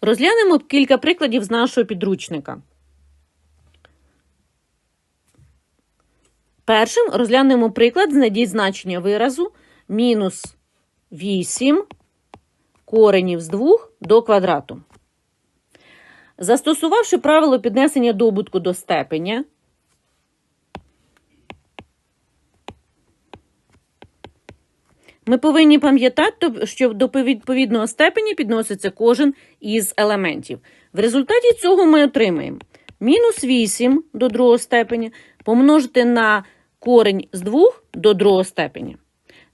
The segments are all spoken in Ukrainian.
Розглянемо кілька прикладів з нашого підручника. Першим розглянемо приклад, знайдіть значення виразу мінус 8 коренів з 2 до квадрату. Застосувавши правило піднесення добутку до степеня, ми повинні пам'ятати, що до відповідного степеня підноситься кожен із елементів. В результаті цього ми отримаємо мінус 8 до другого степеня помножити на корень з 2 до другого степеня.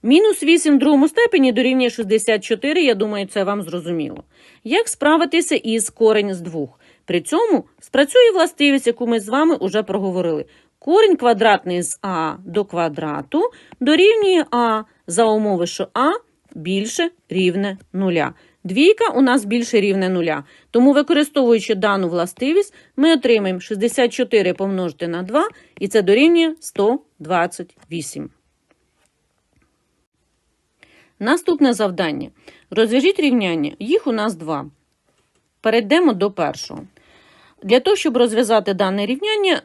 Мінус 8 в другому степені дорівнює 64, я думаю, це вам зрозуміло. Як справитися із корень з 2? При цьому спрацює властивість, яку ми з вами вже проговорили. Корінь квадратний з а до квадрату дорівнює а за умови, що а більше рівне нуля. Двійка у нас більше рівне нуля. Тому, використовуючи дану властивість, ми отримаємо 64 помножити на 2, і це дорівнює 128. Наступне завдання. Розв'яжіть рівняння. Їх у нас два. Перейдемо до першого. Для того, щоб розв'язати дане рівняння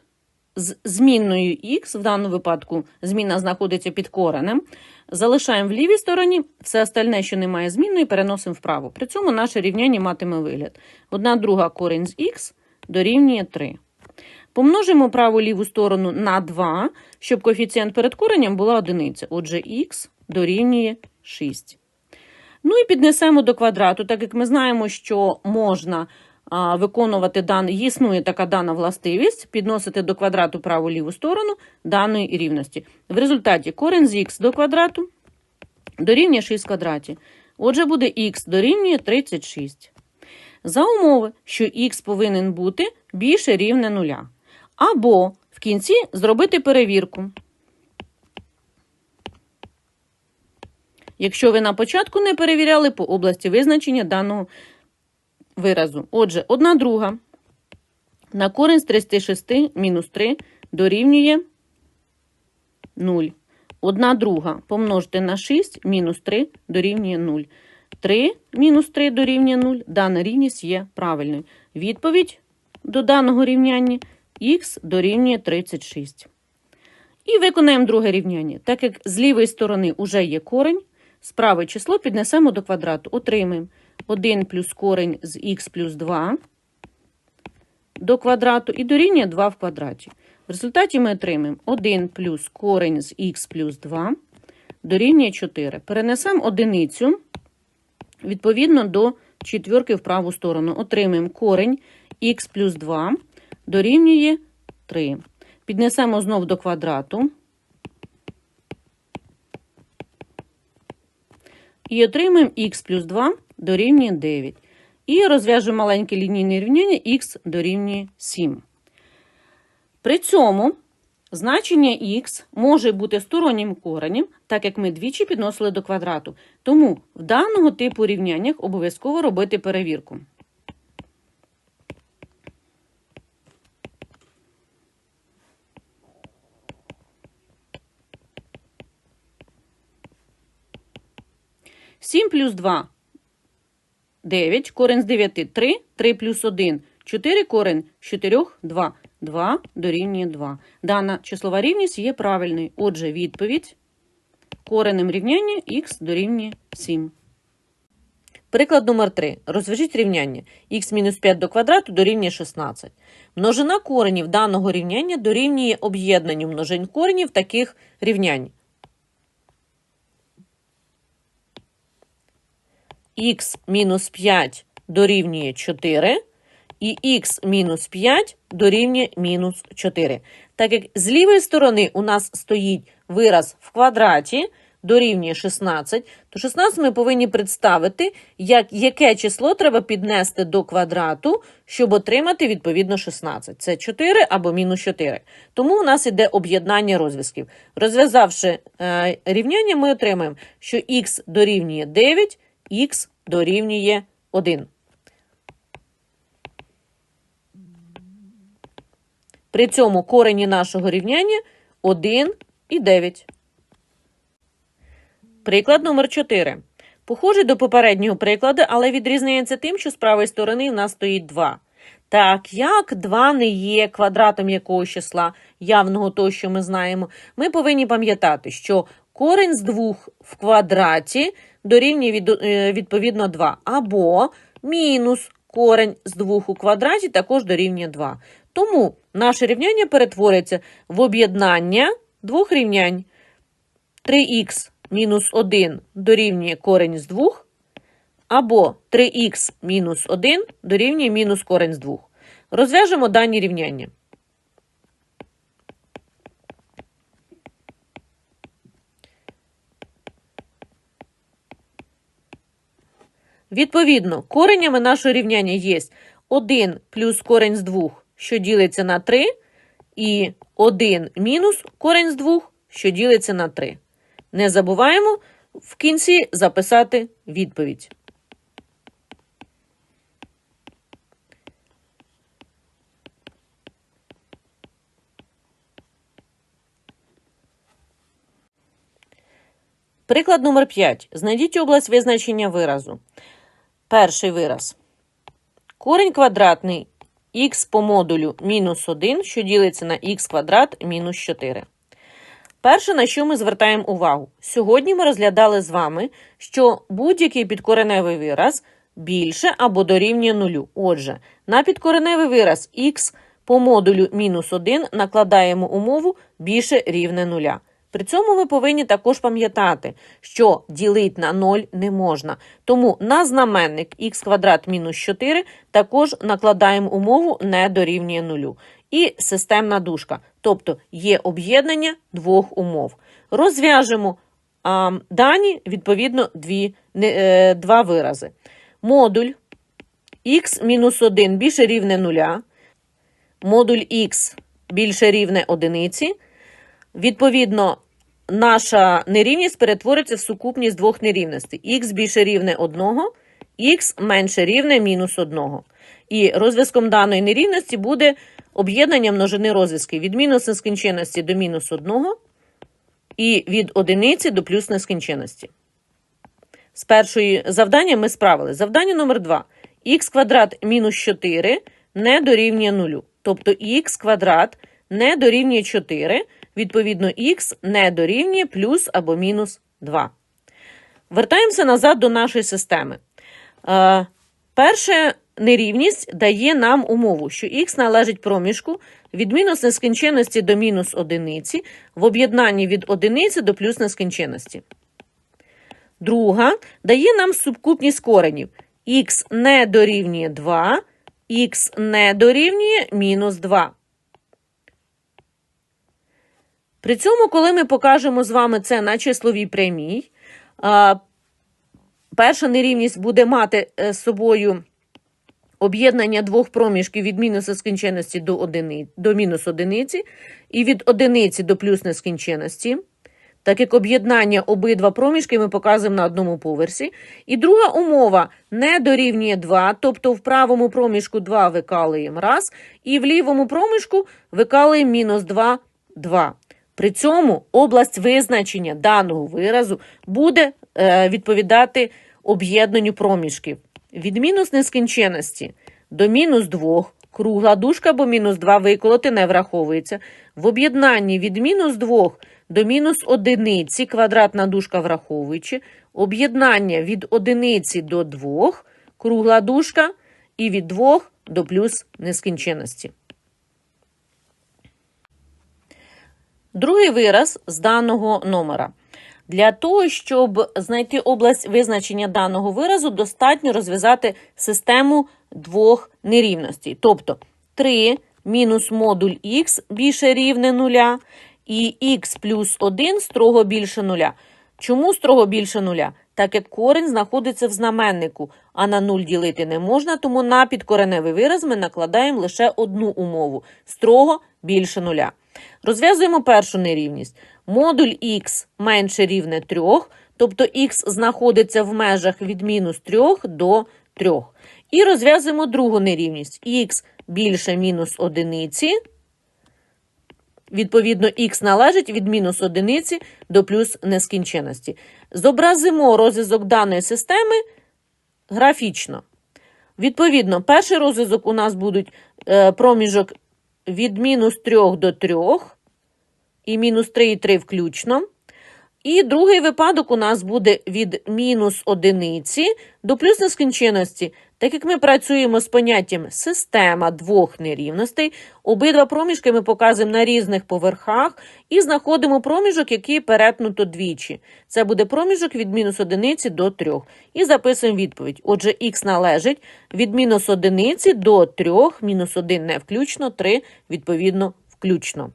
з змінною х, в даному випадку зміна знаходиться під коренем, залишаємо в лівій стороні, все остальне, що немає змінної, переносимо вправо. При цьому наше рівняння матиме вигляд. Одна друга корінь з х дорівнює 3. Помножимо праву ліву сторону на 2, щоб коефіцієнт перед коренем була одиниця. Отже, х дорівнює 6. Ну і піднесемо до квадрату, так як ми знаємо, що можна виконувати дан... існує така дана властивість, підносити до квадрату праву ліву сторону даної рівності. В результаті корень з х до квадрату дорівнює 6 квадратів. Отже, буде х дорівнює 36. За умови, що х повинен бути більше рівне нуля. Або в кінці зробити перевірку. Якщо ви на початку не перевіряли по області визначення даного виразу. Отже, одна друга на корінь з 36 мінус 3 дорівнює 0. Одна друга помножити на 6 мінус 3 дорівнює 0. 3 мінус 3 дорівнює 0. Дана рівність є правильною. Відповідь до даного рівняння х дорівнює 36. І виконаємо друге рівняння. Так як з лівої сторони вже є корень, справи число піднесемо до квадрату. Отримаємо 1 плюс корень з х плюс 2 до квадрату і дорівнює 2 в квадраті. В результаті ми отримаємо 1 плюс корень з х плюс 2 дорівнює 4. Перенесемо одиницю відповідно до четвірки в праву сторону. Отримаємо корень х плюс 2 дорівнює 3. Піднесемо знов до квадрату. І отримаємо х плюс 2 дорівнює 9. І розв'яжемо маленьке лінійне рівняння х дорівнює 7. При цьому значення х може бути стороннім коренем, так як ми двічі підносили до квадрату. Тому в даного типу рівняннях обов'язково робити перевірку. Сім плюс 2 9, корень з 9 – 3, 3 плюс 1 – 4, корень з 4 – 2. 2 дорівнює 2. Дана числова рівність є правильною. Отже, відповідь коренем рівняння х дорівнює 7. Приклад номер 3. Розв'яжіть рівняння. х мінус 5 до квадрату дорівнює 16. Множина коренів даного рівняння дорівнює об'єднанню множин коренів таких рівнянь. Х мінус 5 дорівнює 4, і х мінус 5 дорівнює мінус 4. Так як з лівої сторони у нас стоїть вираз в квадраті дорівнює 16, то 16 ми повинні представити, як, яке число треба піднести до квадрату, щоб отримати відповідно 16. Це 4 або мінус 4. Тому у нас йде об'єднання розв'язків. Розв'язавши е, рівняння, ми отримаємо, що х дорівнює 9, х дорівнює 1. При цьому корені нашого рівняння 1 і 9. Приклад номер 4. Похоже до попереднього прикладу, але відрізняється тим, що з правої сторони в нас стоїть 2. Так, як 2 не є квадратом якогось числа, явного того, що ми знаємо, ми повинні пам'ятати, що корень з 2 в квадраті дорівнює е, відповідно 2. Або мінус корень з 2 у квадраті також дорівнює 2. Тому наше рівняння перетвориться в об'єднання двох рівнянь. 3х мінус 1 дорівнює корень з 2, або 3х мінус 1 дорівнює мінус корень з 2. Розв'яжемо дані рівняння. Відповідно, коренями нашого рівняння є 1 плюс корень з 2, що ділиться на 3, і 1 мінус корень з 2, що ділиться на 3. Не забуваємо в кінці записати відповідь. Приклад номер 5. Знайдіть область визначення виразу. Перший вираз. Корінь квадратний х по модулю мінус 1, що ділиться на х квадрат мінус 4. Перше, на що ми звертаємо увагу. Сьогодні ми розглядали з вами, що будь-який підкореневий вираз більше або дорівнює нулю. Отже, на підкореневий вираз х по модулю мінус 1 накладаємо умову більше рівне нуля. При цьому ми повинні також пам'ятати, що ділити на 0 не можна. Тому на знаменник х квадрат мінус 4 також накладаємо умову не дорівнює нулю. І системна дужка, тобто є об'єднання двох умов. Розв'яжемо а, дані, відповідно, дві, не, е, два вирази. Модуль х мінус 1 більше рівне нуля, модуль х більше рівне одиниці. Відповідно, наша нерівність перетвориться в сукупність двох нерівностей. х більше рівне 1, х менше рівне мінус 1. І розв'язком даної нерівності буде об'єднання множини розв'язків від мінус нескінченності до мінус 1 і від одиниці до плюс нескінченності. З першої завдання ми справили. Завдання номер 2. х квадрат мінус 4 не дорівнює 0. Тобто х квадрат не дорівнює 4, відповідно, х не дорівнює плюс або мінус 2. Вертаємося назад до нашої системи. Е, перша нерівність дає нам умову, що х належить проміжку від мінус нескінченності до мінус одиниці в об'єднанні від одиниці до плюс нескінченності. Друга дає нам сукупність коренів. х не дорівнює 2, х не дорівнює мінус 2. При цьому, коли ми покажемо з вами це на числовій прямій, перша нерівність буде мати е, з собою об'єднання двох проміжків від мінус нескінченності до, одини, до мінус одиниці і від одиниці до плюс нескінченності. Так як об'єднання обидва проміжки ми показуємо на одному поверсі. І друга умова не дорівнює 2, тобто в правому проміжку 2 викалуємо раз, і в лівому проміжку викалуємо мінус 2, 2. При цьому область визначення даного виразу буде е, відповідати об'єднанню проміжків. Від мінус нескінченності до мінус 2 кругла дужка, бо мінус 2 виколоти не враховується. В об'єднанні від мінус 2 до мінус одиниці квадратна дужка враховуючи. Об'єднання від одиниці до 2 кругла дужка і від 2 до плюс нескінченності. Другий вираз з даного номера. Для того, щоб знайти область визначення даного виразу, достатньо розв'язати систему двох нерівностей. Тобто 3 мінус модуль х більше рівне нуля, і х плюс 1 строго більше нуля. Чому строго більше нуля? Так як корінь знаходиться в знаменнику, а на 0 ділити не можна, тому на підкореневий вираз ми накладаємо лише одну умову строго більше нуля. Розв'язуємо першу нерівність. Модуль х менше рівне 3, тобто х знаходиться в межах від мінус 3 до 3. І розв'язуємо другу нерівність. х більше мінус одиниці. Відповідно, х належить від мінус одиниці до плюс нескінченності. Зобразимо розв'язок даної системи графічно. Відповідно, перший розв'язок у нас будуть е, проміжок від мінус 3 до 3 і мінус 3 і 3 включно. І другий випадок у нас буде від мінус одиниці до плюс нескінченності. Так як ми працюємо з поняттям система двох нерівностей, обидва проміжки ми показуємо на різних поверхах і знаходимо проміжок, який перетнуто двічі. Це буде проміжок від мінус одиниці до 3. І записуємо відповідь. Отже, х належить від мінус одиниці до 3, мінус 1 не включно, 3 відповідно включно.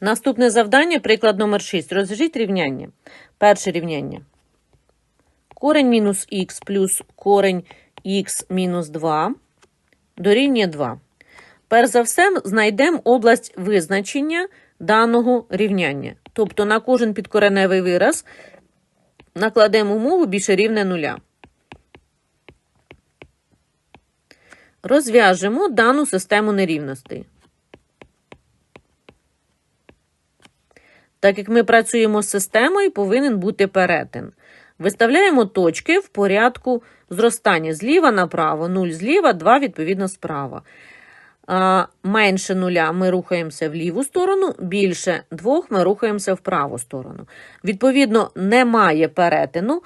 Наступне завдання, приклад номер 6. Розв'яжіть рівняння. Перше рівняння. Корень мінус х плюс корень х мінус 2 дорівнює 2. Перш за все, знайдемо область визначення даного рівняння. Тобто на кожен підкореневий вираз накладемо умову більше рівне нуля. Розв'яжемо дану систему нерівностей. Так як ми працюємо з системою, повинен бути перетин. Виставляємо точки в порядку зростання зліва направо, 0 зліва, 2 відповідно справа. Менше нуля ми рухаємося в ліву сторону, більше двох ми рухаємося в праву сторону. Відповідно, немає перетину.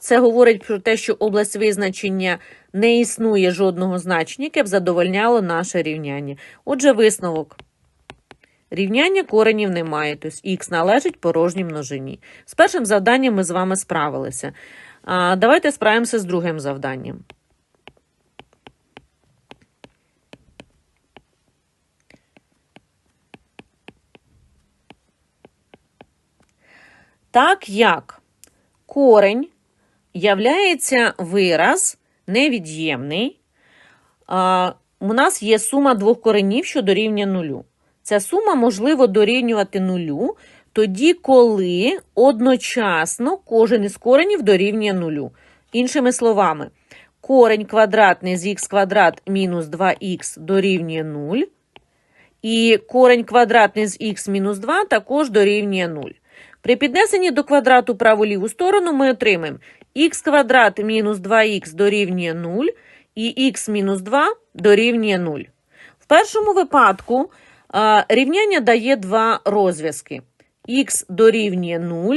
Це говорить про те, що область визначення не існує жодного значення, яке б задовольняло наше рівняння. Отже, висновок. Рівняння коренів немає, тобто х належить порожній множині. З першим завданням ми з вами справилися. А, давайте справимося з другим завданням. Так як корень являється вираз невід'ємний, у нас є сума двох коренів, що дорівнює нулю. Ця сума можливо дорівнювати нулю тоді, коли одночасно кожен із коренів дорівнює нулю. Іншими словами, корень квадратний з х квадрат мінус 2х дорівнює 0, і корень квадратний з х мінус 2 також дорівнює 0. При піднесенні до квадрату праву-ліву сторону ми отримаємо х квадрат мінус 2х дорівнює 0 і х мінус 2 дорівнює 0. В першому випадку рівняння дає два розв'язки. х дорівнює 0,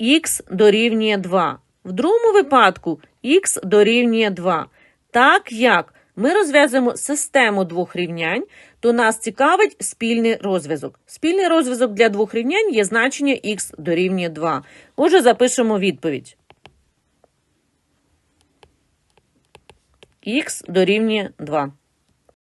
х дорівнює 2. В другому випадку х дорівнює 2. Так як ми розв'язуємо систему двох рівнянь, то нас цікавить спільний розв'язок. Спільний розв'язок для двох рівнянь є значення х дорівнює 2. Отже, запишемо відповідь. х дорівнює 2.